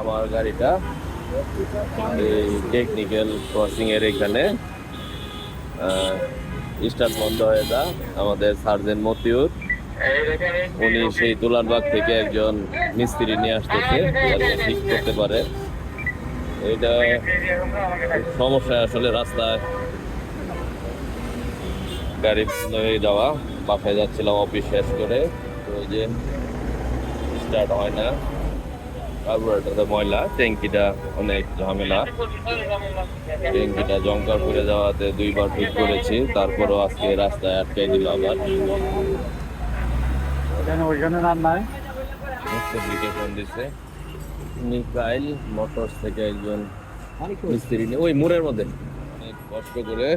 আমার গাড়িটা। এই টেকনিক্যাল এর এখানে। স্টার্ট বন্ধ হয়ে যা, আমাদের সার্জেন্ট মতিউর। উনি সেই তুলারবাগ থেকে একজন মিস্ত্রি নিয়ে আসতেছে ঠিক করতে পারে। এটা সমস্যা আসলে রাস্তায়। গাড়ি বন্ধ হয়ে যাওয়া, বাসায় যাচ্ছিলাম অফিস শেষ করে। তো যে স্টার্ট হয় না। কার্বোরেটরে ময়লা ট্যাঙ্কিটা অনেক ঝামেলা। ট্যাঙ্কিটা জঙ্কার করে যাওয়াতে দুইবার ঠিক করেছি তারপরও আজকে রাস্তায় আটকে দিল আবার। ওখানে ওইখানে নাম নাই? ফোন দিছে। মিকাইল মোটরস থেকে একজন মিস্ত্রি নিয়ে ওই মোড়ের মধ্যে। অনেক কষ্ট করে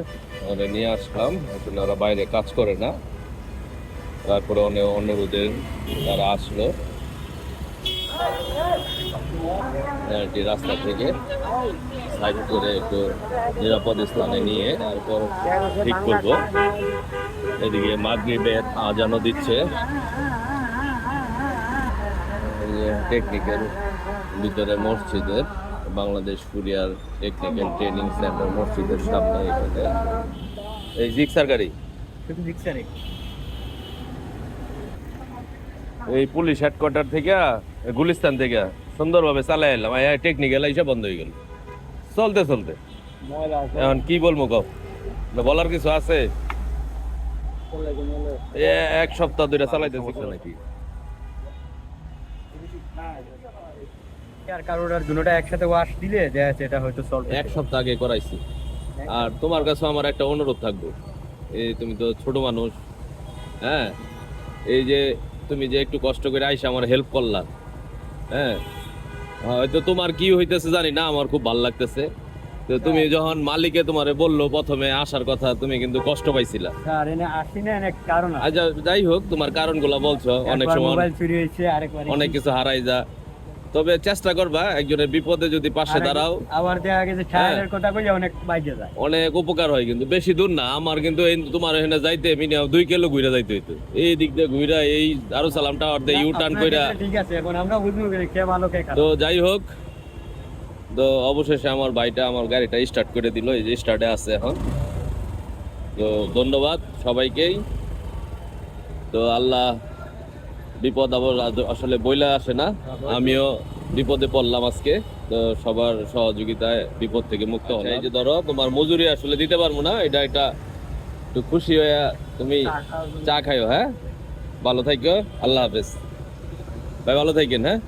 ওরা নিয়ে আসলাম আসলে ওরা বাইরে কাজ করে না। তারপরে অনেক অনুরোধে তারা আসলো। গাড়িটি রাস্তা থেকে সাইড করে একটু নিরাপদ স্থানে নিয়ে তারপর ঠিক করব। এদিকে মাগরিবের আজানও দিচ্ছে। টেকনিক্যাল ভিতরে মসজিদের Bangladesh courier technical training centre মসজিদের সামনে এখানে। এই জিক্সার গাড়ি? শুধু এই পুলিশ হেডকোয়ার্টার থেকে গুলিস্তান থেকে? সুন্দরভাবে চালাই এলাম। টেকনিক্যাল এসে বন্ধ হয়ে গেল। চলতে চলতে। এখন কি বলব কও? বলার কিছু আছে? এক সপ্তাহ ধরে চালাইতেছি নাকি। আর কারোর আর দুটোটা একসাথে ওয়াশ দিলে দেখা যাচ্ছে এটা হয়তো সলভ এক সপ্তাহ আগে করাইছি। আর তোমার কাছে আমার একটা অনুরোধ থাকব। এই তুমি তো ছোট মানুষ হ্যাঁ? এই যে তুমি যে একটু কষ্ট করে আইসা আমার হেল্প করলা হ্যাঁ? হয়তো তোমার কি হইতেছে জানি না আমার খুব ভালো লাগতেছে। তো তুমি যখন মালিকে তোমারে বলল প্রথমে আসার কথা তুমি কিন্তু কষ্ট পাইছিলা। স্যার এনে আসি না অনেক কারণ আছে। আচ্ছা যাই হোক তোমার কারণগুলো বলছো অনেক সময় মোবাইল চুরি হয়েছে আরেকবার অনেক কিছু হারাই যা। তবে চেষ্টা করবা একজনের বিপদে যদি পাশে দাঁড়াও। আবার দেখা গেছে হ্যাঁ। কথা কই অনেক বাইজে যায়। অনেক উপকার হয় কিন্তু বেশি দূর না আমার কিন্তু এই তোমার এখানে যাইতে মিনিমাম দুই কিলো ঘুরে যাইতে হইতো। এই দিক দিয়ে ঘুরা এই আরও সালাম টাওয়ার দিয়ে ইউ টার্ন কইরা। ঠিক আছে এখন আমরা বুঝব কি কে ভালো কে খারাপ। তো যাই হোক তো অবশেষে আমার ভাইটা আমার গাড়িটা স্টার্ট করে দিল এই যে স্টার্টে আছে এখন। তো ধন্যবাদ সবাইকেই। তো আল্লাহ বিপদ আবার আসলে বইলা আসে না। আমিও বিপদে পড়লাম আজকে তো সবার সহযোগিতায় বিপদ থেকে মুক্ত হলাম। এই যে ধরো তোমার মজুরি আসলে দিতে পারব না এটা এটা একটু খুশি হয়ে তুমি চা খাইও হ্যাঁ? ভালো থাকো আল্লাহ হাফেজ। ভাই ভালো থাকেন হ্যাঁ?